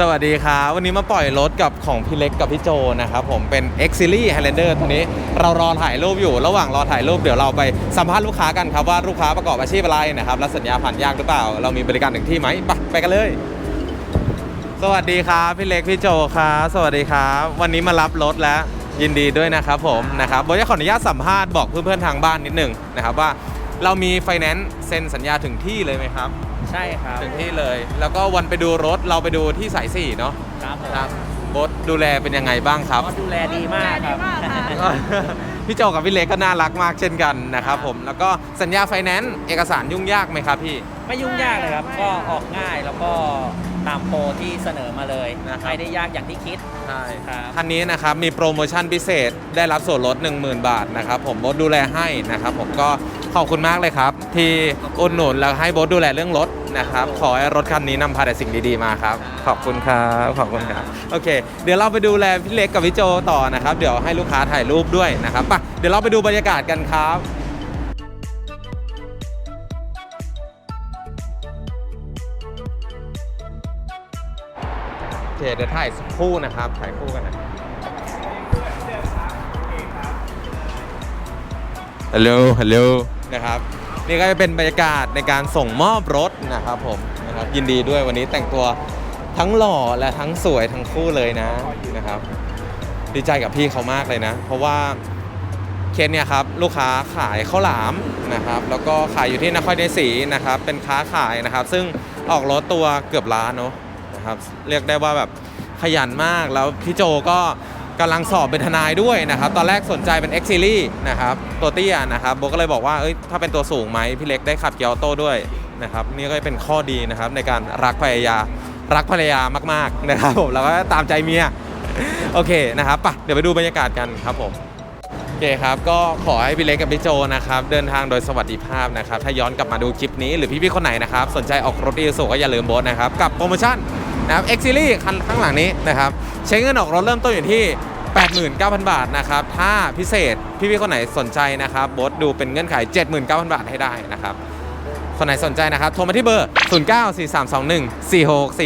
สวัสดีครับวันนี้มาปล่อยรถกับของพี่เล็กกับพี่โจนะครับผมเป็น X Series Highlander ตัวนี้เรารอถ่ายรูปอยู่ระหว่างรอถ่ายรูปเดี๋ยวเราไปสัมภาษณ์ลูกค้ากันครับว่าลูกค้าประกอบอาชีพอะไรนะครับและสัญญาผ่านยากหรือเปล่า เรามีบริการถึงที่ไหมไปไปกันเลย สวัสดีครับพี่เล็กพี่โจครับสวัสดีครับ วันนี้มารับรถแล้วยินดีด้วยนะครับผมนะครับโบจะขออนุญาตสัมภาษณ์บอกเพื่อนๆทางบ้านนิดหนึงนะครับว่าเรามีไฟแนนซ์เซ็นสัญญาถึงที่เลยไหมครับ ใช่ครับถึงที่เลย แล้วก็วันไปดูรถเราไปดูที่สายสี่เนาะครับผมครับโบทดูแลเป็นยังไงบ้างครับ ก็ดูแลดีมากครับ ดูแลดีมากค่ะ พี่โจกับพี่เล็กก็น่ารักมากเช่นกันนะครับผมแล้วก็สัญญาไฟแนนซ์เอกสารยุ่งยากไหมครับพี่ ไม่ยุ่งยากเลยครับก็ออกง่ายแล้วก็ตามโปรที่เสนอมาเลยนะครับ ไม่ได้ยากอย่างที่คิด ใช่ครับ คันนี้นะครับมีโปรโมชั่นพิเศษได้รับส่วนลด 10,000 บาทนะครับผมโบทดูแลให้นะครับผมก็ ขอบคุณมากเลยครับ ที่อุดหนุนแล้วให้โบทดูแลเรื่องรถนะครับ ขอให้รถคันนี้นำพาแต่สิ่งดีๆมาครับ ขอบคุณครับขอบคุณครับโอเค เดี๋ยวเราไปดูแลพี่เล็กกับพี่โจต่อนะครับ เดี๋ยวให้ลูกค้าถ่ายรูปด้วยนะครับไปเดี๋ยวเราไปดูบรรยากาศกันครับโอเคเดี๋ยวถ่ายคู่นะครับถ่ายคู่กันนะ ฮัลโหลฮัลโหลนะครับนี่ก็จะเป็นบรรยากาศในการส่งมอบรถนะครับผมนะครับยินดีด้วยวันนี้แต่งตัวทั้งหล่อและทั้งสวยทั้งคู่เลยนะนะครับ ดีใจกับพี่เขามากเลยนะ เพราะว่าเคสเนี่ยครับลูกค้าขายข้าวหลามนะครับแล้วก็ขายอยู่ที่นครชัยศรีนะครับเป็นค้าขายนะครับ ซึ่งออกรถตัวเกือบล้านเนาะนะครับเรียกได้ว่าแบบขยันมากแล้วพี่โจก็ กำลังสอบเป็นทนายด้วยนะครับ ตอนแรกสนใจเป็น X Series นะครับ ตัวเตี้ยนะครับโบก็เลยบอกว่าเอ้ยถ้าเป็นตัวสูงไหมพี่เล็กได้ขับเกียร์ออโต้ด้วยนะครับนี่ก็เป็นข้อดีนะครับในการรักภรรยารักภรรยามากๆนะครับผมแล้วก็ตามใจเมียโอเคนะครับปะเดี๋ยวไปดูบรรยากาศกันครับผมโอเคครับก็ขอให้พี่เล็กกับพี่โจนะครับเดินทางโดยสวัสดิภาพนะครับถ้าย้อนกลับมาดูคลิปนี้หรือพี่ๆคนไหนนะครับสนใจออกรถอีซูก็อย่าลืมโบสนะครับกับโปรโมชั่นนะครับ X Series คันข้างหลังนี้นะครับใช้เงินออกรถเริ่มต้นอยู่ที่ 89,000 บาทนะครับถ้าพิเศษพี่ๆคนไหนสนใจนะครับโบสดูเป็นเงื่อนไข 79,000 บาทให้ได้นะครับคนไหนสนใจนะครับโทรมาที่เบอร์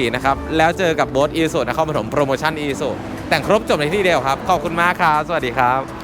0943214664 นะครับ แล้วเจอกับโบสอีสุนครปฐมโปรโมชั่นอีสุแต่งครบจบในที่เดียวครับ ขอบคุณมากครับ สวัสดีครับ